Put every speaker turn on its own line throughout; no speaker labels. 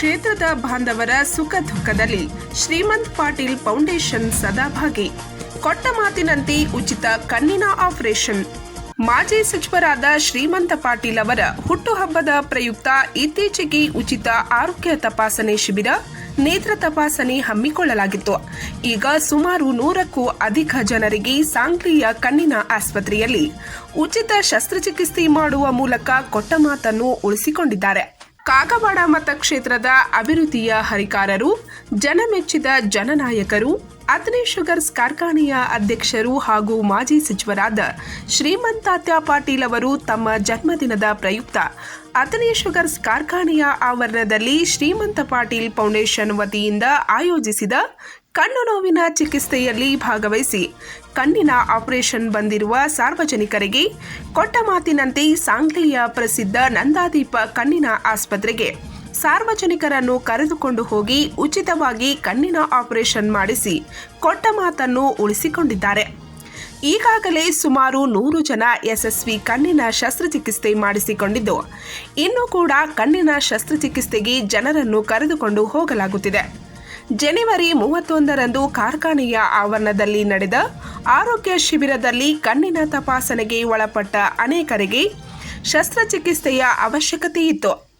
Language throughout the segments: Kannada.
ಕ್ಷೇತ್ರದ ಬಾಂಧವರ ಸುಖ ದುಃಖದಲ್ಲಿ ಶ್ರೀಮಂತ್ ಪಾಟೀಲ್ ಫೌಂಡೇಶನ್ ಸದಾ ಭಾಗಿ ಕೊಟ್ಟ ಮಾತಿನಂತೆ ಉಚಿತ ಕಣ್ಣಿನ ಆಪರೇಷನ್. ಮಾಜಿ ಸಚಿವರಾದ ಶ್ರೀಮಂತ ಪಾಟೀಲ್ ಅವರ ಹುಟ್ಟುಹಬ್ಬದ ಪ್ರಯುಕ್ತ ಇತ್ತೀಚೆಗೆ ಉಚಿತ ಆರೋಗ್ಯ ತಪಾಸಣೆ ಶಿಬಿರ ನೇತ್ರ ತಪಾಸಣೆ ಹಮ್ಮಿಕೊಳ್ಳಲಾಗಿತ್ತು. ಈಗ ಸುಮಾರು ನೂರಕ್ಕೂ ಅಧಿಕ ಜನರಿಗೆ ಸಾಂಗ್ಲಿಯ ಕಣ್ಣಿನ ಆಸ್ಪತ್ರೆಯಲ್ಲಿ ಉಚಿತ ಶಸ್ತ್ರಚಿಕಿತ್ಸೆ ಮಾಡುವ ಮೂಲಕ ಕೊಟ್ಟ ಮಾತನ್ನು ಉಳಿಸಿಕೊಂಡಿದ್ದಾರೆ. ಕಾಗವಾಡ ಮತಕ್ಷೇತ್ರದ ಅಭಿವೃದ್ಧಿಯ ಹರಿಕಾರರು, ಜನಮೆಚ್ಚಿದ ಜನನಾಯಕರು ಅತನಿ ಶುಗರ್ಸ್ ಕಾರ್ಖಾನೆಯ ಅಧ್ಯಕ್ಷರು ಹಾಗೂ ಮಾಜಿ ಸಚಿವರಾದ ಶ್ರೀಮಂತಾತ್ಯ ಪಾಟೀಲ್ ಅವರು ತಮ್ಮ ಜನ್ಮದಿನದ ಪ್ರಯುಕ್ತ ಅತನಿ ಶುಗರ್ಸ್ ಕಾರ್ಖಾನೆಯ ಆವರಣದಲ್ಲಿ ಶ್ರೀಮಂತ ಪಾಟೀಲ್ ಫೌಂಡೇಶನ್ ವತಿಯಿಂದ ಆಯೋಜಿಸಿದ ಕಣ್ಣು ನೋವಿನ ಚಿಕಿತ್ಸೆಯಲ್ಲಿ ಭಾಗವಹಿಸಿ ಕಣ್ಣಿನ ಆಪರೇಷನ್ ಬಂದಿರುವ ಸಾರ್ವಜನಿಕರಿಗೆ ಕೊಟ್ಟ ಮಾತಿನಂತೆ ಸಾಂಗ್ಲಿಯ ಪ್ರಸಿದ್ಧ ನಂದಾದೀಪ ಕಣ್ಣಿನ ಆಸ್ಪತ್ರೆಗೆ ಸಾರ್ವಜನಿಕರನ್ನು ಕರೆದುಕೊಂಡು ಹೋಗಿ ಉಚಿತವಾಗಿ ಕಣ್ಣಿನ ಆಪರೇಷನ್ ಮಾಡಿಸಿ ಕೊಟ್ಟ ಮಾತನ್ನು ಉಳಿಸಿಕೊಂಡಿದ್ದಾರೆ. ಈಗಾಗಲೇ ಸುಮಾರು ನೂರು ಜನ ಯಶಸ್ವಿ ಕಣ್ಣಿನ ಶಸ್ತ್ರಚಿಕಿತ್ಸೆ ಮಾಡಿಸಿಕೊಂಡಿದ್ದು, ಇನ್ನೂ ಕೂಡ ಕಣ್ಣಿನ ಶಸ್ತ್ರಚಿಕಿತ್ಸೆಗೆ ಜನರನ್ನು ಕರೆದುಕೊಂಡು ಹೋಗಲಾಗುತ್ತಿದೆ. ಜನವರಿ ಮೂವತ್ತೊಂದರಂದು ಕಾರ್ಖಾನೆಯ ಆವರಣದಲ್ಲಿ ನಡೆದ ಆರೋಗ್ಯ ಶಿಬಿರದಲ್ಲಿ ಕಣ್ಣಿನ ತಪಾಸಣೆಗೆ ಒಳಪಟ್ಟ ಅನೇಕರಿಗೆ ಶಸ್ತ್ರಚಿಕಿತ್ಸೆಯ ಅವಶ್ಯಕತೆ ಇತ್ತು.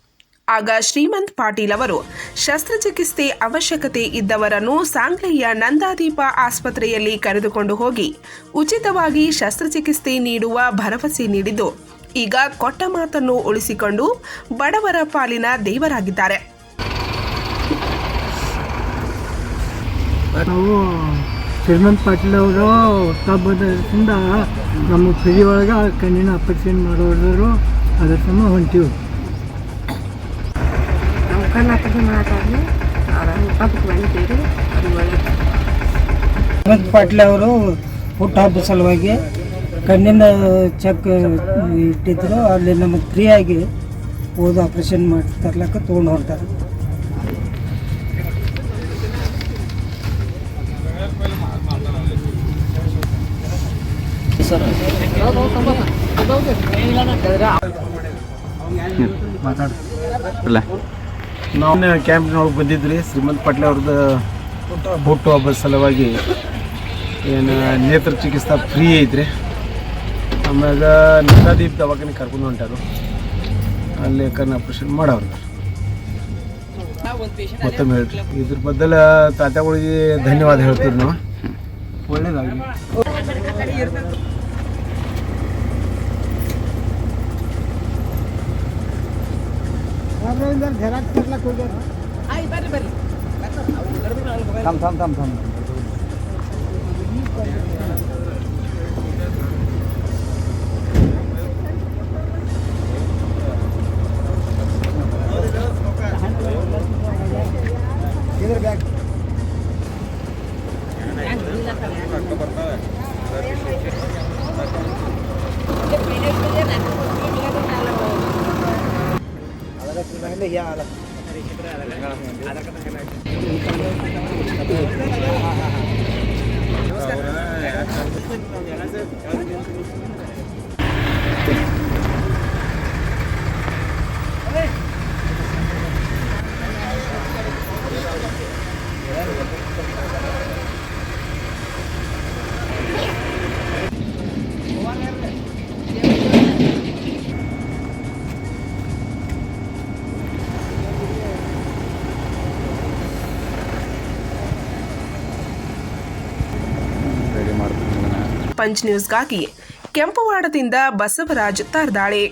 ಆಗ ಶ್ರೀಮಂತ್ ಪಾಟೀಲ್ ಅವರು ಶಸ್ತ್ರಚಿಕಿತ್ಸೆ ಅವಶ್ಯಕತೆ ಇದ್ದವರನ್ನು ಸಾಂಗ್ಲಿಯ ನಂದಾದೀಪ ಆಸ್ಪತ್ರೆಯಲ್ಲಿ ಕರೆದುಕೊಂಡು ಹೋಗಿ ಉಚಿತವಾಗಿ ಶಸ್ತ್ರಚಿಕಿತ್ಸೆ ನೀಡುವ ಭರವಸೆ ನೀಡಿದ್ದು. ಈಗ ಕೊಟ್ಟ ಮಾತನ್ನು ಉಳಿಸಿಕೊಂಡು ಬಡವರ ಪಾಲಿನ ದೇವರಾಗಿದ್ದಾರೆ.
ನಾವು ಶ್ರೀಮಂತ್ ಪಾಟೀಲ್ ಅವರು ಹುಟ್ಟುಹಬ್ಬದಿಂದ ನಮ್ಮ ಫ್ರೀ ಒಳಗೆ ಕಣ್ಣಿನ ಆಪರೇಷನ್ ಮಾಡೋರು ಅದ್ರ ಸಮ ಹೊಂಟೀವಿ.
ನಾವು ಹಬ್ಬಕ್ಕೆ ಅದು ಒಳ್ಳೆಯದು
ಶ್ರೀಮಂತ್ ಪಾಟೀಲ್ ಅವರು ಹುಟ್ಟುಹಬ್ಬ ಸಲುವಾಗಿ ಕಣ್ಣಿನ ಚೆಕ್ ಇಟ್ಟಿದ್ರು. ಅಲ್ಲಿ ನಮಗೆ ಫ್ರೀಯಾಗಿ ಓದು ಆಪ್ರೇಷನ್ ಮಾಡಿ ತರ್ಲಕ್ಕ ತೊಗೊಂಡು ಹೊರಟಾರೆ. ಕ್ಯಾಂಪ್
ನಾವು ಕ್ಯಾಂಪ್ನೊಳಗೆ ಬಂದಿದ್ರಿ ಶ್ರೀಮಂತ್ ಪಟ್ಲೆ ಅವ್ರದ್ದು ಹುಟ್ಟುಹಬ್ಬದ ಸಲುವಾಗಿ ಏನು ನೇತ್ರ ಚಿಕಿತ್ಸಾ ಫ್ರೀ ಐತ್ರಿ. ಆಮ್ಯಾಗ ನಂದಾದೀಪ್ ದವಾಖಾನೆ ಕರ್ಕೊಂಡು ಹೊಂಟಾರು. ಅಲ್ಲಿ ಕಣ್ಣು ಆಪ್ರೇಷನ್ ಮಾಡೋರು ಮತ್ತೊಮ್ಮೆ ಹೇಳ್ರಿ. ಇದ್ರ ಬದಲ ತಾತಾಗಳಿಗೆ ಧನ್ಯವಾದ ಹೇಳ್ತೀವಿ ನಾವು. ಒಳ್ಳೇದಾಗಲಿ.
Thumb thumb thumb thumb ready ಮಾಡ್ತೀನಿ ขึ้นตรงนี้แล้วจะ
ಪಂಚ್ ನ್ಯೂಸ್ಗಾಗಿ ಕೆಂಪವಾಡದಿಂದ ಬಸವರಾಜ್ ತಾರ್ದಾಳೆ.